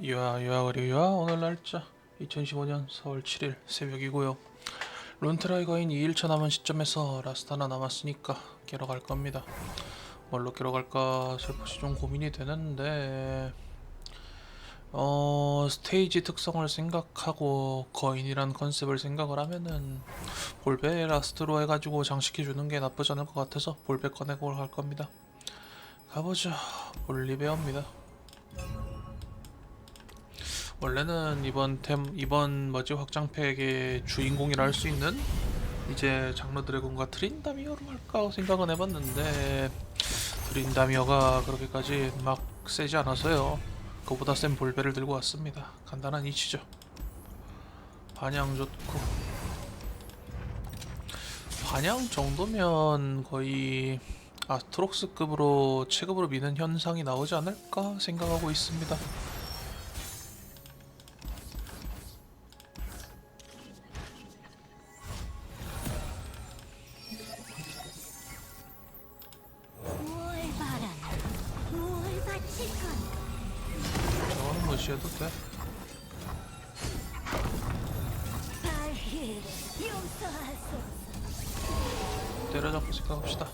유아 유아거리 유아 오늘 날짜 2015년 4월 7일 새벽이고요. 룬트라이거인 2일차 남은 시점에서 라스트 하나 남았으니까 깨러 갈 겁니다. 뭘로 깨러 갈까 슬퍼시 좀 고민이 되는데 어 스테이지 특성을 생각하고 거인이란 컨셉을 생각을 하면은 볼베 라스트로 해가지고 장식해 주는 게 나쁘지 않을 것 같아서 볼베 꺼내고 갈 겁니다. 가보죠 볼리베어입니다. 원래는 이번 템 이번 뭐지 확장팩의 주인공이라 할 수 있는 이제 장르 드래곤과 트린다미어로 할까 생각은 해봤는데 트린다미어가 그렇게까지 막 세지 않아서요. 그보다 센 볼베를 들고 왔습니다. 간단한 이치죠. 반향 좋고 반향 정도면 거의 아스트록스급으로 체급으로 미는 현상이 나오지 않을까 생각하고 있습니다. 무시해도 돼. 때려잡고 생각합시다.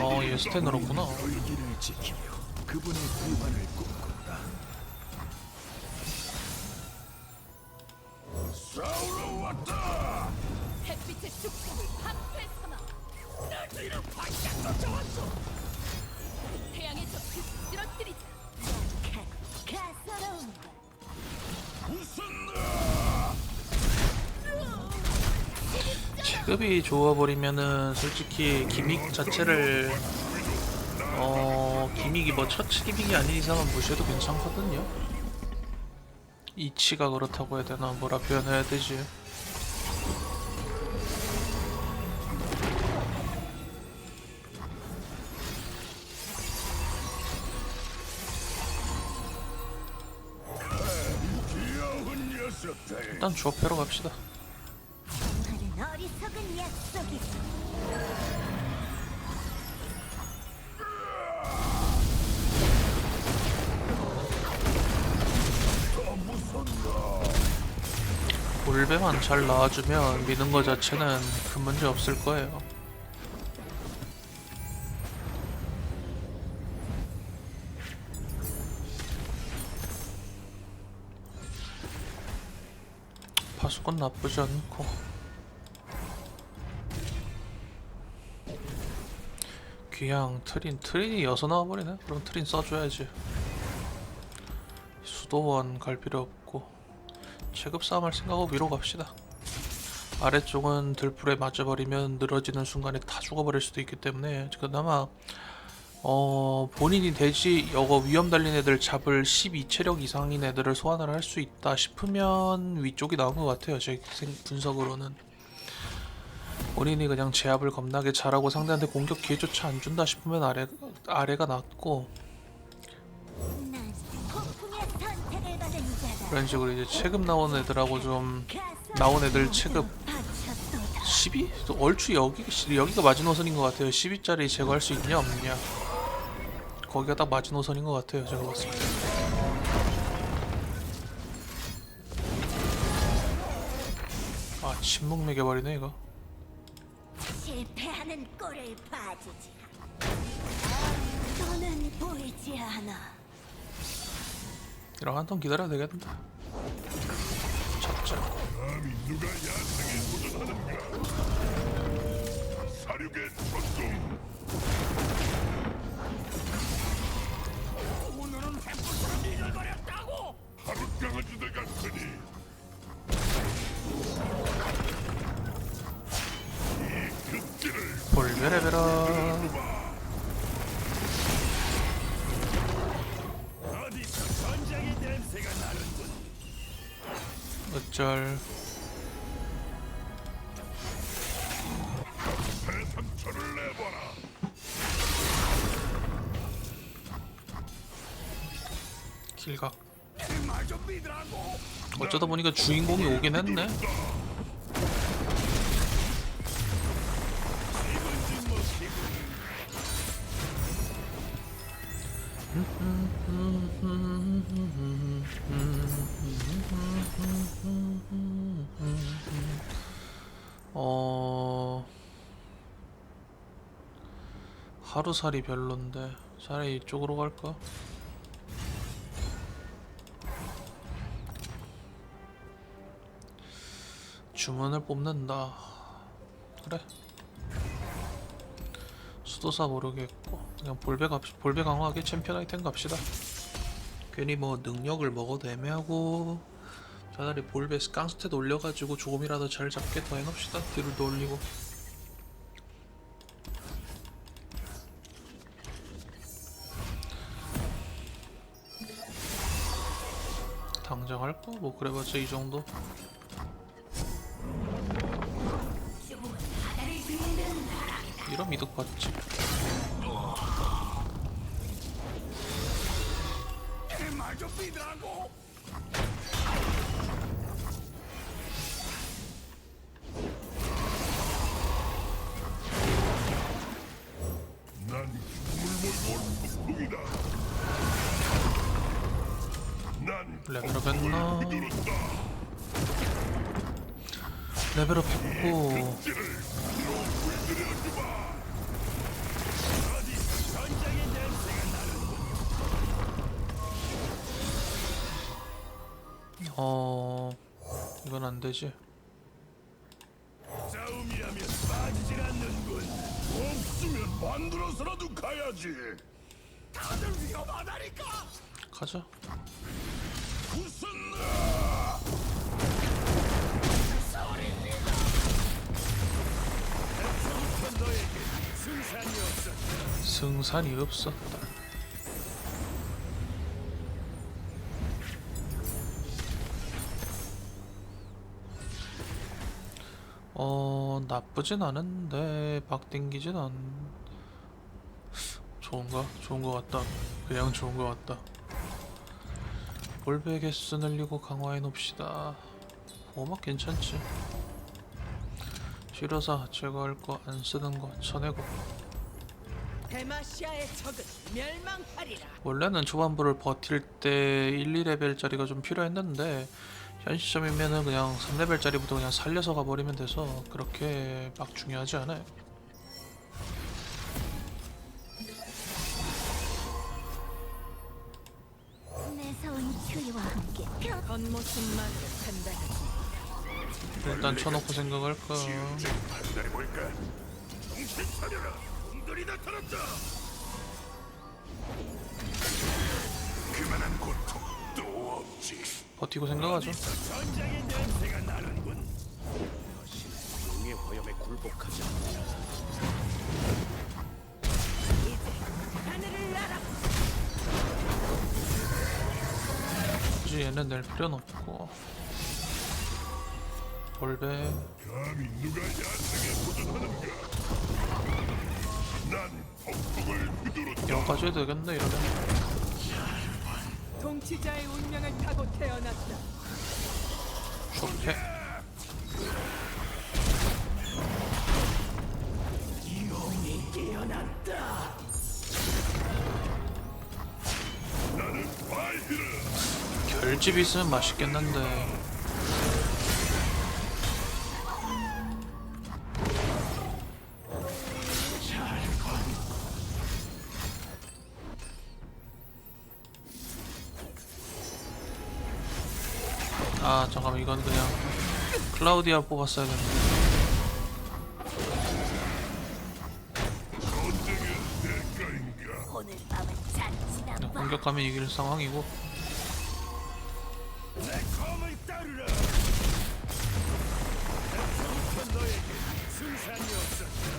어, 얘 스탠으로구나. 그분의 구원을 꿈 태양의 적을 쓰러뜨리자 가서로운 것 체급이 좋아버리면은 솔직히 기믹 자체를 어 기믹이 뭐 처치 기믹이 아닌 이상은 무시해도 괜찮거든요. 이치가 그렇다고 해야 되나 뭐라 표현해야 되지? 일단 갑시다. 말은 어리석은 약속이지 볼배만 잘 나와주면 미는 거 자체는 큰 문제 없을 거예요. 파수건 나쁘지 않고. 귀향 트린 트린이 여서 나와버리네. 그럼 트린 써줘야지. 수도원 갈 필요 없고. 체급 싸움 할 생각하고 위로 갑시다. 아래쪽은 들불에 맞아버리면 늘어지는 순간에 다 죽어버릴 수도 있기 때문에. 그나마 어 본인이 돼지 여거 위험 달린 애들 잡을 12체력 이상인 애들을 소환을 할 수 있다 싶으면 위쪽이 나온 것 같아요 제 생- 분석으로는 본인이 그냥 제압을 겁나게 잘하고 상대한테 공격 기회조차 안 준다 싶으면 아래 아래가 낫고 그런 식으로 이제 체급 나온 애들하고 좀 나온 애들 체급 12? 또 얼추 여기 여기가 마지노선인 것 같아요. 12짜리 제거할 수 있냐 없냐? 거기가 딱 마지노선인 것 같아요. 제가 봤을 때. 아 침묵 매겨버리네 이거. 실패하는 꼴을 봐주지 너는 보이지 않아 이런 한턴 기다려야 되겠다. 찾자. 사륙의 전동 햇불처럼 나는군 어쩔. 길각 어쩌다 보니까 주인공이 오긴 했네 어... 하루살이 별론데 차라리 이쪽으로 갈까? 주문을 뽑는다. 그래. 수도사 모르겠고 그냥 볼배 갑 볼배 강화하게 챔피언 아이템 갑시다. 괜히 뭐 능력을 먹어도 애매하고 차라리 볼배 깡스탯 올려가지고 조금이라도 잘 잡게 더. 딜을 더 올리고. 당장 할까? 뭐 그래봤자 이 정도. 이런 원풍이다. 난 레벨업 했나? 레벨업 했고 안 되지. 싸움이라면 빠지질 않는군. 없으면 만들어서라도 가야지. 다들 위험하다니까. 가자. 무슨 소리입니다. 너에게 승산이 없었다. 승산이 없었다. 어 나쁘진 않은데 박 땡기진 않. 좋은가? 좋은 거 같다. 그냥 좋은 거 같다. 볼배 개수 늘리고 강화해 놓읍시다. 보호막 괜찮지? 실어사 제거할 거 안 쓰는 거 쳐내고. 데마시아의 적은 멸망하리라. 원래는 초반부를 버틸 때 1, 2레벨짜리가 좀 필요했는데 현 시점이면은 그냥 3레벨짜리부터 그냥 살려서 가버리면 돼서 그렇게 막 중요하지 않아요. 일단 쳐놓고 생각할까. 그만한 고통 또 없지. 버티고 생각하죠. 굳이 얘는 낼 필요는 없고. 볼배 감히 누가 야생에 도전하는가? 난 폭풍을 휘두른다. 여기까지 해도 되겠네 이러면. 통치자의 운명을 타고 태어났다. 좋게. 나는 바이드라. 결집 있으면 맛있겠는데. 클라우디아 뽑았어야 되는데 전쟁의 대가인가? 오늘 밤은 잔치나 그냥 봐. 공격하면 이길 상황이고.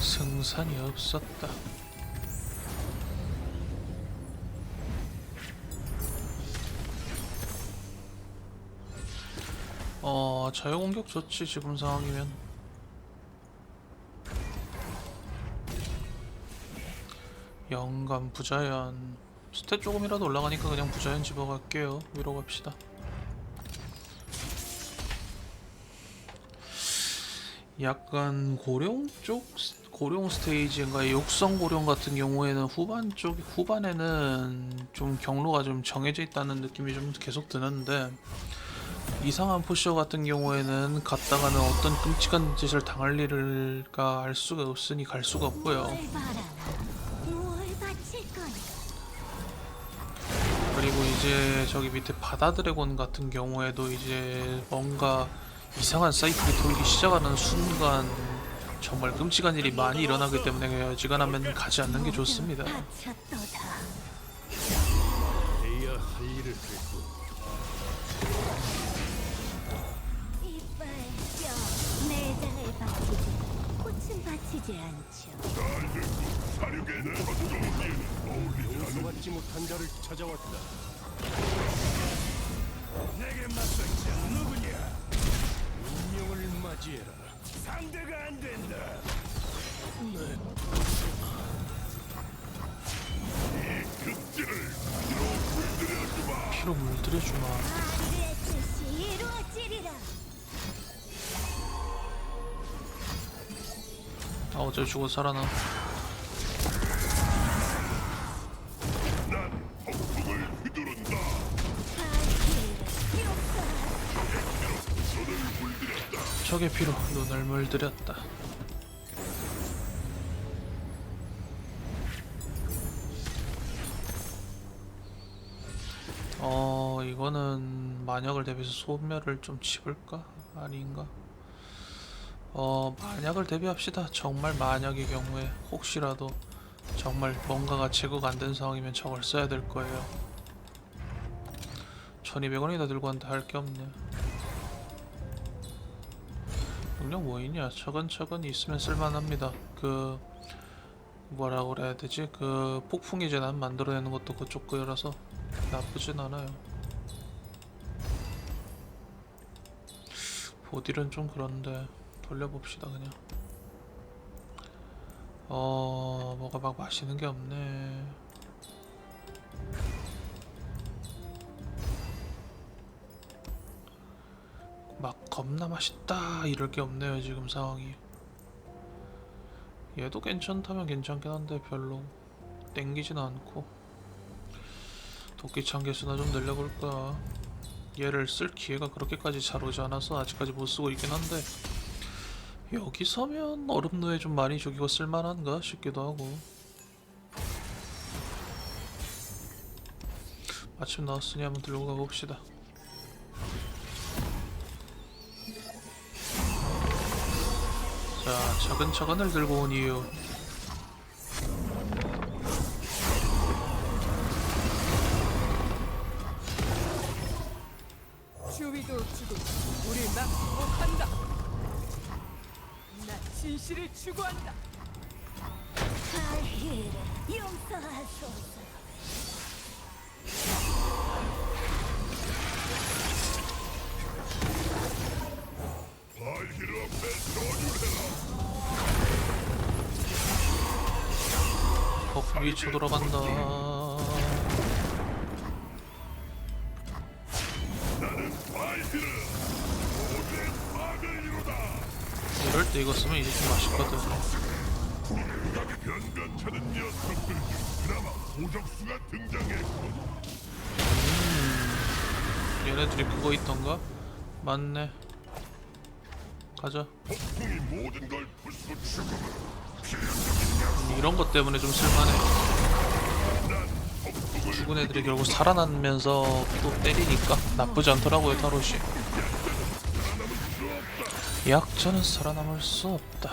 승산이 없었다. 어, 자유공격 좋지, 지금 상황이면. 영감, 부자연. 스탯 조금이라도 올라가니까 그냥 부자연 집어갈게요. 위로 갑시다. 약간 고령 쪽 고룡 스테이지인가 육성 고룡 같은 경우에는 후반 쪽 후반에는 좀 경로가 좀 정해져 있다는 느낌이 좀 계속 드는데 이상한 포셔 같은 경우에는 갔다가는 어떤 끔찍한 짓을 당할 일을까 알 수가 없으니 갈 수가 없고요. 그리고 이제 저기 밑에 바다 드래곤 같은 경우에도 이제 뭔가 이상한 사이클이 돌기 시작하는 순간 정말 끔찍한 일이 많이 일어나기 때문에 여지간하면 가지 않는 게 좋습니다. 해야 할 일을 했고 용서받지 못한 자를 찾아왔다. 내게 맞선 자 누구냐? 운명을 맞이해라. 상대가 안 된다. 피로 물들여주마. 아리의 뜻이 이루어지리라. 아 어제 죽어 살아나. 적의 피로 눈을 물들였다. 어 이거는 만약을 대비해서 소멸을 좀 집을까 아닌가? 어 만약을 대비합시다. 정말 만약의 경우에 혹시라도 정말 뭔가가 제거가 안 된 상황이면 저걸 써야 될 거예요. 1200원이나 들고 왔는데 할 게 없네. 능력 뭐 있냐? 차근차근 있으면 쓸만합니다. 그 뭐라 그래야 되지? 그 폭풍이 재난 만들어내는 것도 그쪽 거라서 나쁘진 않아요. 보딜은 좀 그런데 돌려봅시다 그냥. 어 뭐가 막 맛있는 게 없네. 막 겁나 맛있다 이럴 게 없네요 지금 상황이. 얘도 괜찮다면 괜찮긴 한데 별로 땡기진 않고. 도끼 참개수나 좀 늘려볼까 얘를 쓸 기회가 그렇게까지 잘 오지 않아서 아직까지 못 쓰고 있긴 한데. 여기서면 얼음노예 좀 많이 죽이고 쓸만한가 싶기도 하고. 마침 나왔으니 한번 들고 가봅시다 자, 차근차근을 들고 온 이유. 주위도 주고 우리 막복한다. 나 진실을 추구한다. 용서하소서. 악을 이루다. 이럴 때 이거 쓰면 이제 좀 맛있거든. 등장했군. 얘네들이 그거 있던가? 맞네. 가자. 폭풍이 모든 걸 부수주고 이런 것 때문에 좀 쓸만해. 죽은 애들이 결국 살아나면서 또 때리니까 나쁘지 않더라고요, 타롯이. 약자는 살아남을 수 없다.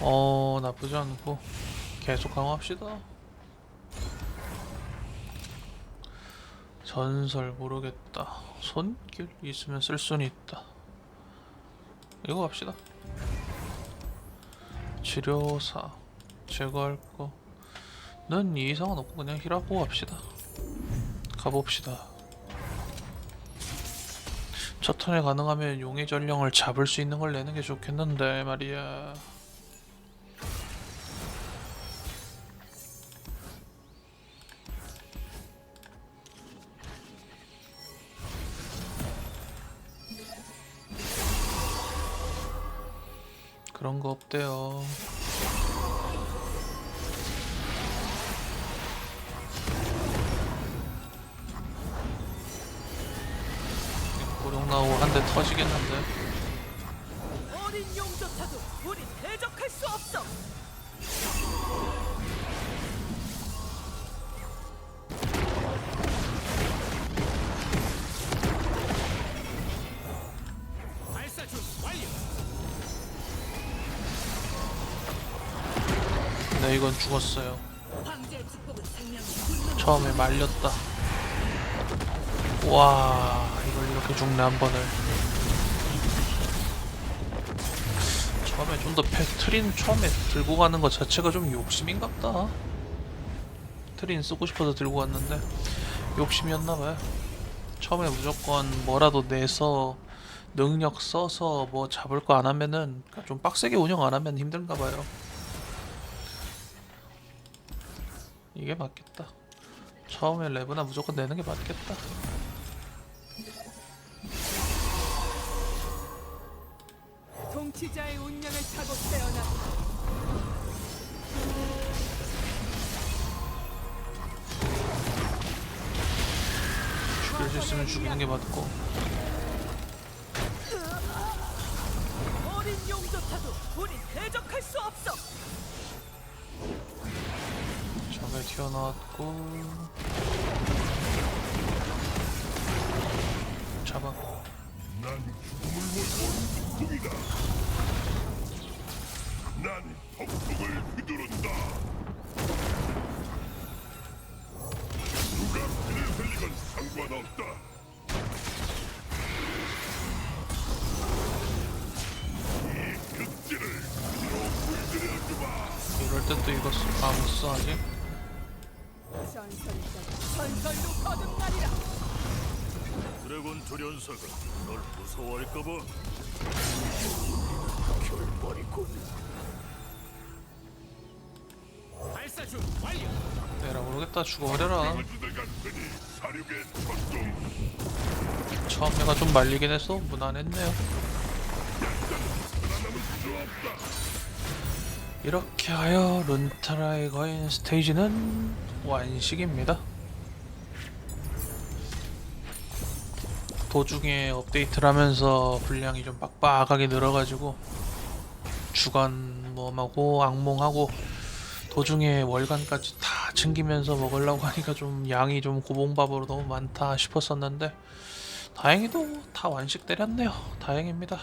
어, 나쁘지 않고 계속 강화합시다. 전설 모르겠다. 손길 있으면 쓸 수는 있다. 이거 갑시다. 치료사 제거할 거. 는 이상은 없고 그냥 힐하고 갑시다. 가봅시다. 첫 턴에 가능하면 용의 전령을 잡을 수 있는 걸 내는 게 좋겠는데 말이야. 거 없대요. 고룡 나오고 한 대 터지겠는데. 어린 용조차도 우리 이건 죽었어요. 처음에 말렸다. 와, 이걸 이렇게 죽네 한 번을. 처음에 좀 더 트린 처음에 들고 가는 것 자체가 좀 욕심인갑다. 트린 쓰고 싶어서 들고 갔는데 욕심이었나봐요. 처음에 무조건 뭐라도 내서 능력 써서 뭐 잡을 거 안 하면은 그러니까 좀 빡세게 운영 안 하면 힘든가 봐요. 이게 맞겠다. 처음에 레브나 무조건 내는 게 맞겠다. 통치자의 운명을 타고 태어나 죽일 수 있으면 죽이는 게 맞고. 어린 용조차도 우리 대적할 수 없어. 저게 튀어나왔고. 잡아. 난 죽음을 몰고 북이다. 난 폭풍을 휘두른다. 누가 피를 흘리건 상관없다. 이럴 때또 이거 쓰- 아, 못 써, 아직? 전설로 거듭나리라. 드래곤 조련사가 널 무서워할까봐. 결말이군. 발사 준 완료. 내라 모르겠다. 죽어버려라. 사륙의. 처음 내가 좀 말리긴 했어. 무난했네요. 이렇게 하여 룬타라의 거인 스테이지는 완식입니다. 도중에 업데이트를 하면서 분량이 좀 빡빡하게 늘어가지고 주간 뭐하고 악몽하고 도중에 월간까지 다 챙기면서 먹으려고 하니까 좀 양이 좀 고봉밥으로 너무 많다 싶었었는데 다행히도 다 완식 때렸네요. 다행입니다.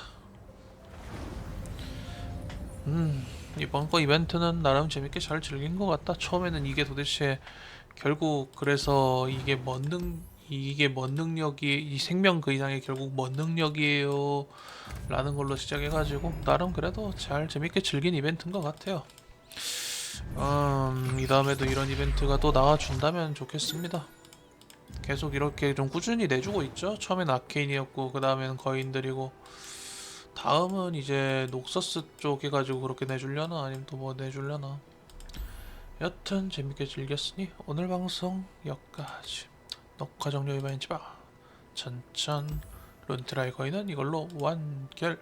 음, 이번 거 이벤트는 나름 재밌게 잘 즐긴 것 같다. 처음에는 이게 도대체 결국 그래서 이게 뭔 능, 이게 뭔 능력이, 이 생명 그 이상이 결국 뭔 능력이에요. 라는 걸로 시작해가지고, 나름 그래도 잘 재밌게 즐긴 이벤트인 것 같아요. 음, 이 다음에도 이런 이벤트가 또 나와준다면 좋겠습니다. 계속 이렇게 좀 꾸준히 내주고 있죠. 처음엔 아케인이었고 그 다음에는 거인들이고 다음은 이제 녹서스 쪽 해가지고 그렇게 내주려나 아니면 또 뭐 내주려나. 여튼 재밌게 즐겼으니 오늘 방송 여기까지. 녹화 종료 이벤트 바 전천 룬트라이 거인은 이걸로 완결.